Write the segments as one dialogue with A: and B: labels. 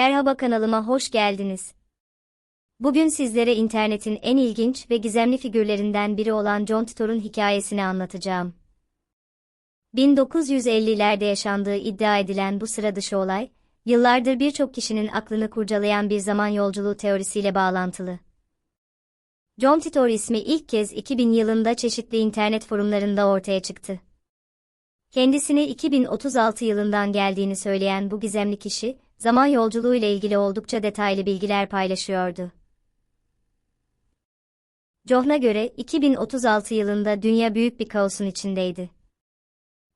A: Merhaba kanalıma hoş geldiniz. Bugün sizlere internetin en ilginç ve gizemli figürlerinden biri olan John Titor'un hikayesini anlatacağım. 1950'lerde yaşandığı iddia edilen bu sıra dışı olay, yıllardır birçok kişinin aklını kurcalayan bir zaman yolculuğu teorisiyle bağlantılı. John Titor ismi ilk kez 2000 yılında çeşitli internet forumlarında ortaya çıktı. Kendisini 2036 yılından geldiğini söyleyen bu gizemli kişi, zaman yolculuğu ile ilgili oldukça detaylı bilgiler paylaşıyordu. John'a göre 2036 yılında dünya büyük bir kaosun içindeydi.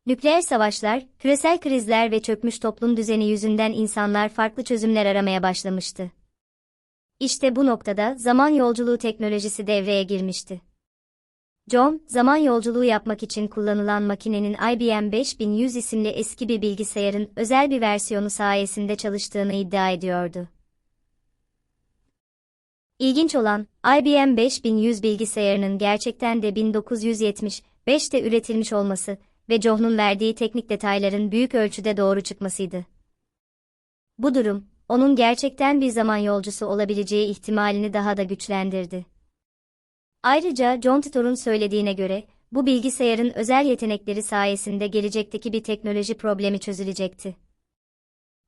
A: Nükleer savaşlar, küresel krizler ve çökmüş toplum düzeni yüzünden insanlar farklı çözümler aramaya başlamıştı. İşte bu noktada zaman yolculuğu teknolojisi devreye girmişti. John, zaman yolculuğu yapmak için kullanılan makinenin IBM 5100 isimli eski bir bilgisayarın özel bir versiyonu sayesinde çalıştığını iddia ediyordu. İlginç olan, IBM 5100 bilgisayarının gerçekten de 1975'te üretilmiş olması ve John'un verdiği teknik detayların büyük ölçüde doğru çıkmasıydı. Bu durum, onun gerçekten bir zaman yolcusu olabileceği ihtimalini daha da güçlendirdi. Ayrıca John Titor'un söylediğine göre, bu bilgisayarın özel yetenekleri sayesinde gelecekteki bir teknoloji problemi çözülecekti.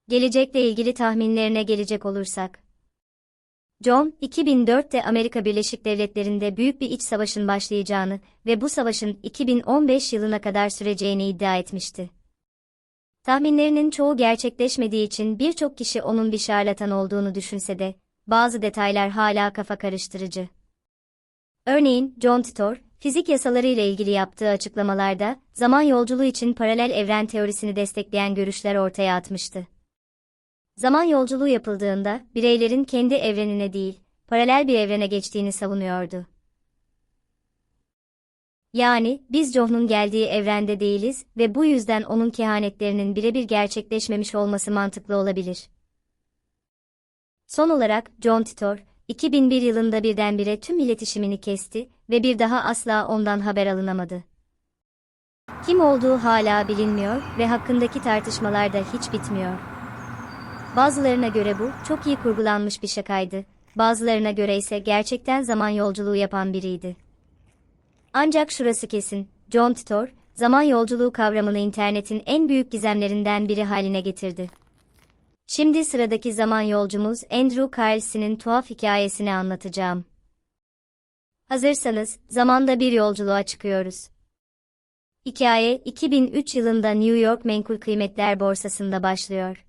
A: Gelecekle ilgili tahminlerine gelecek olursak. John, 2004'te Amerika Birleşik Devletleri'nde büyük bir iç savaşın başlayacağını ve bu savaşın 2015 yılına kadar süreceğini iddia etmişti. Tahminlerinin çoğu gerçekleşmediği için birçok kişi onun bir şarlatan olduğunu düşünse de, bazı detaylar hala kafa karıştırıcı. Örneğin, John Titor, fizik yasaları ile ilgili yaptığı açıklamalarda, zaman yolculuğu için paralel evren teorisini destekleyen görüşler ortaya atmıştı. Zaman yolculuğu yapıldığında, bireylerin kendi evrenine değil, paralel bir evrene geçtiğini savunuyordu. Yani, biz John'un geldiği evrende değiliz ve bu yüzden onun kehanetlerinin birebir gerçekleşmemiş olması mantıklı olabilir. Son olarak, John Titor, 2001 yılında birdenbire tüm iletişimini kesti ve bir daha asla ondan haber alınamadı. Kim olduğu hala bilinmiyor ve hakkındaki tartışmalar da hiç bitmiyor. Bazılarına göre bu, çok iyi kurgulanmış bir şakaydı, bazılarına göre ise gerçekten zaman yolculuğu yapan biriydi. Ancak şurası kesin, John Titor, zaman yolculuğu kavramını internetin en büyük gizemlerinden biri haline getirdi. Şimdi sıradaki zaman yolcumuz Andrew Carlson'ın tuhaf hikayesini anlatacağım. Hazırsanız, zamanda bir yolculuğa çıkıyoruz. Hikaye, 2003 yılında New York Menkul Kıymetler Borsası'nda başlıyor.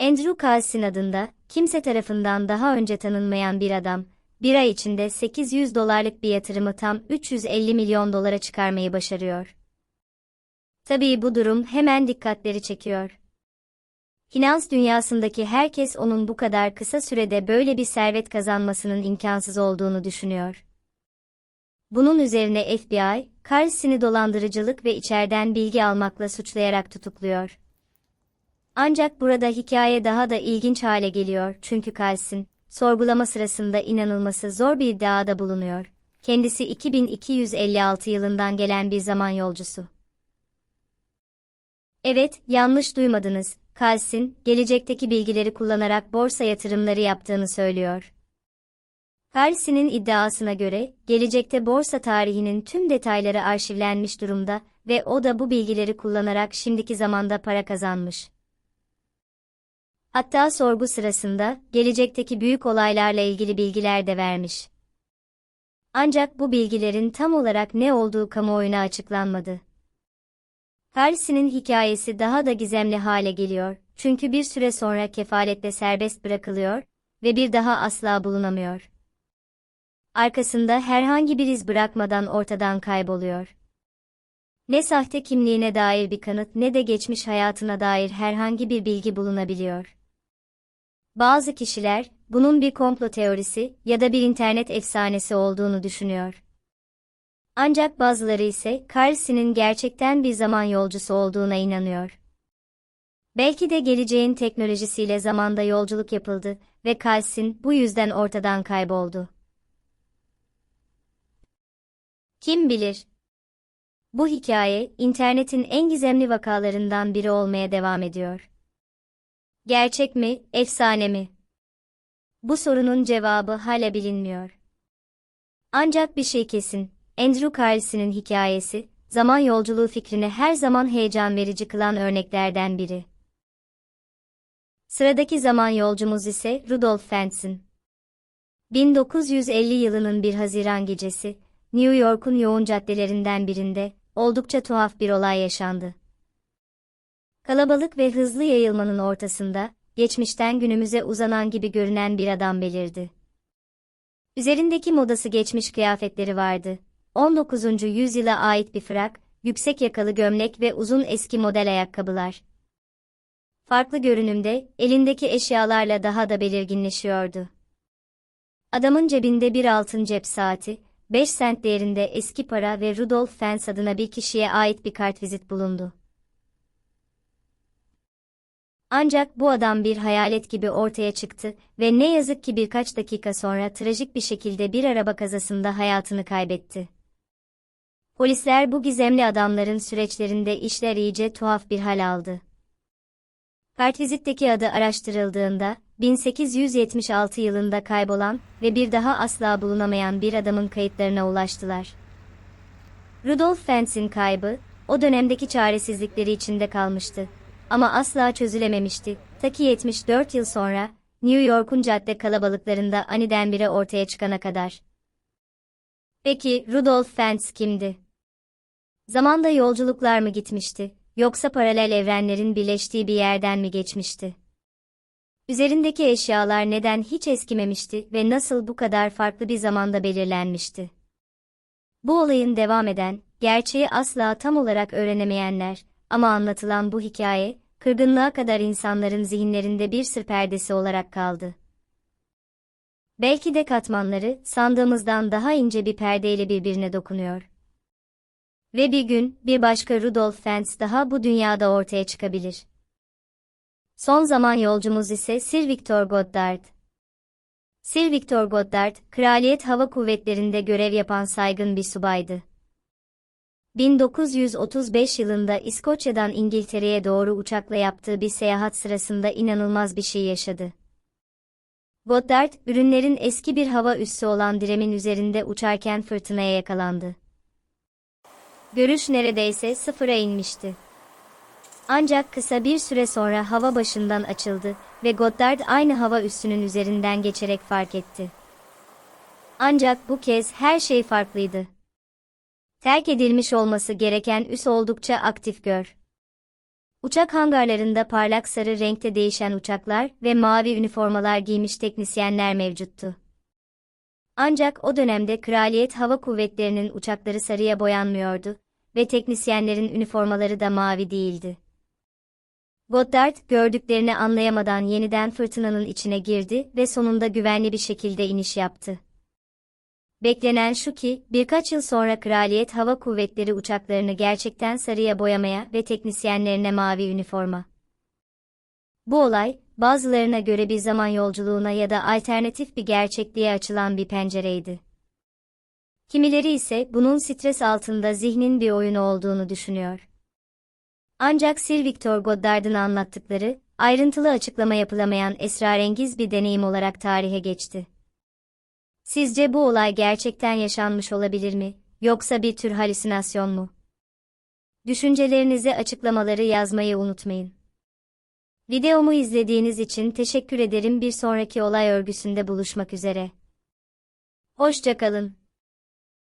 A: Andrew Carlson adında, kimse tarafından daha önce tanınmayan bir adam, bir ay içinde 800 dolarlık bir yatırımı tam 350 milyon dolara çıkarmayı başarıyor. Tabii bu durum hemen dikkatleri çekiyor. Finans dünyasındaki herkes onun bu kadar kısa sürede böyle bir servet kazanmasının imkansız olduğunu düşünüyor. Bunun üzerine FBI, Carlson'ı dolandırıcılık ve içeriden bilgi almakla suçlayarak tutukluyor. Ancak burada hikaye daha da ilginç hale geliyor çünkü Carlson, sorgulama sırasında inanılması zor bir iddiada bulunuyor. Kendisi 2256 yılından gelen bir zaman yolcusu. Evet, yanlış duymadınız. Kalsin, gelecekteki bilgileri kullanarak borsa yatırımları yaptığını söylüyor. Kalsin'in iddiasına göre, gelecekte borsa tarihinin tüm detayları arşivlenmiş durumda ve o da bu bilgileri kullanarak şimdiki zamanda para kazanmış. Hatta sorgu sırasında, gelecekteki büyük olaylarla ilgili bilgiler de vermiş. Ancak bu bilgilerin tam olarak ne olduğu kamuoyuna açıklanmadı. Halsey'nin hikayesi daha da gizemli hale geliyor, çünkü bir süre sonra kefaletle serbest bırakılıyor ve bir daha asla bulunamıyor. Arkasında herhangi bir iz bırakmadan ortadan kayboluyor. Ne sahte kimliğine dair bir kanıt ne de geçmiş hayatına dair herhangi bir bilgi bulunabiliyor. Bazı kişiler, bunun bir komplo teorisi ya da bir internet efsanesi olduğunu düşünüyor. Ancak bazıları ise Carlson'ın gerçekten bir zaman yolcusu olduğuna inanıyor. Belki de geleceğin teknolojisiyle zamanda yolculuk yapıldı ve Carlson bu yüzden ortadan kayboldu. Kim bilir? Bu hikaye, internetin en gizemli vakalarından biri olmaya devam ediyor. Gerçek mi, efsane mi? Bu sorunun cevabı hala bilinmiyor. Ancak bir şey kesin, Andrew Carlson'ın hikayesi, zaman yolculuğu fikrini her zaman heyecan verici kılan örneklerden biri. Sıradaki zaman yolcumuz ise Rudolf Fenton. 1950 yılının bir Haziran gecesi, New York'un yoğun caddelerinden birinde, oldukça tuhaf bir olay yaşandı. Kalabalık ve hızlı yayılmanın ortasında, geçmişten günümüze uzanan gibi görünen bir adam belirdi. Üzerindeki modası geçmiş kıyafetleri vardı. 19. yüzyıla ait bir frak, yüksek yakalı gömlek ve uzun eski model ayakkabılar. Farklı görünümde, elindeki eşyalarla daha da belirginleşiyordu. Adamın cebinde bir altın cep saati, 5 sent değerinde eski para ve Rudolf Fens adına bir kişiye ait bir kartvizit bulundu. Ancak bu adam bir hayalet gibi ortaya çıktı ve ne yazık ki birkaç dakika sonra trajik bir şekilde bir araba kazasında hayatını kaybetti. Polisler bu gizemli adamların süreçlerinde işler iyice tuhaf bir hal aldı. Kartvizitteki adı araştırıldığında, 1876 yılında kaybolan ve bir daha asla bulunamayan bir adamın kayıtlarına ulaştılar. Rudolf Fentz'in kaybı, o dönemdeki çaresizlikleri içinde kalmıştı. Ama asla çözülememişti. Ta ki 74 yıl sonra, New York'un cadde kalabalıklarında aniden bire ortaya çıkana kadar. Peki, Rudolf Fentz kimdi? Zamanda yolculuklar mı gitmişti, yoksa paralel evrenlerin birleştiği bir yerden mi geçmişti? Üzerindeki eşyalar neden hiç eskimemişti ve nasıl bu kadar farklı bir zamanda belirlenmişti? Bu olayın devam eden, gerçeği asla tam olarak öğrenemeyenler, ama anlatılan bu hikaye, kırgınlığa kadar insanların zihinlerinde bir sır perdesi olarak kaldı. Belki de katmanları, sandığımızdan daha ince bir perdeyle birbirine dokunuyor. Ve bir gün, bir başka Rudolf Fentz daha bu dünyada ortaya çıkabilir. Son zaman yolcumuz ise Sir Victor Goddard. Sir Victor Goddard, Kraliyet Hava Kuvvetleri'nde görev yapan saygın bir subaydı. 1935 yılında İskoçya'dan İngiltere'ye doğru uçakla yaptığı bir seyahat sırasında inanılmaz bir şey yaşadı. Goddard, ürünlerin eski bir hava üssü olan diremin üzerinde uçarken fırtınaya yakalandı. Görüş neredeyse sıfıra inmişti. Ancak kısa bir süre sonra hava başından açıldı ve Goddard aynı hava üssünün üzerinden geçerek fark etti. Ancak bu kez her şey farklıydı. Terk edilmiş olması gereken üs oldukça aktif gör. Uçak hangarlarında parlak sarı renkte değişen uçaklar ve mavi üniformalar giymiş teknisyenler mevcuttu. Ancak o dönemde Kraliyet Hava Kuvvetleri'nin uçakları sarıya boyanmıyordu ve teknisyenlerin üniformaları da mavi değildi. Goddard, gördüklerini anlayamadan yeniden fırtınanın içine girdi ve sonunda güvenli bir şekilde iniş yaptı. Beklenen şu ki, birkaç yıl sonra Kraliyet Hava Kuvvetleri uçaklarını gerçekten sarıya boyamaya ve teknisyenlerine mavi üniforma. Bu olay, bazılarına göre bir zaman yolculuğuna ya da alternatif bir gerçekliğe açılan bir pencereydi. Kimileri ise bunun stres altında zihnin bir oyunu olduğunu düşünüyor. Ancak Sir Victor Goddard'ın anlattıkları, ayrıntılı açıklama yapılamayan esrarengiz bir deneyim olarak tarihe geçti. Sizce bu olay gerçekten yaşanmış olabilir mi, yoksa bir tür halüsinasyon mu? Düşüncelerinizi açıklamaları yazmayı unutmayın. Videomu izlediğiniz için teşekkür ederim. Bir sonraki olay örgüsünde buluşmak üzere. Hoşçakalın.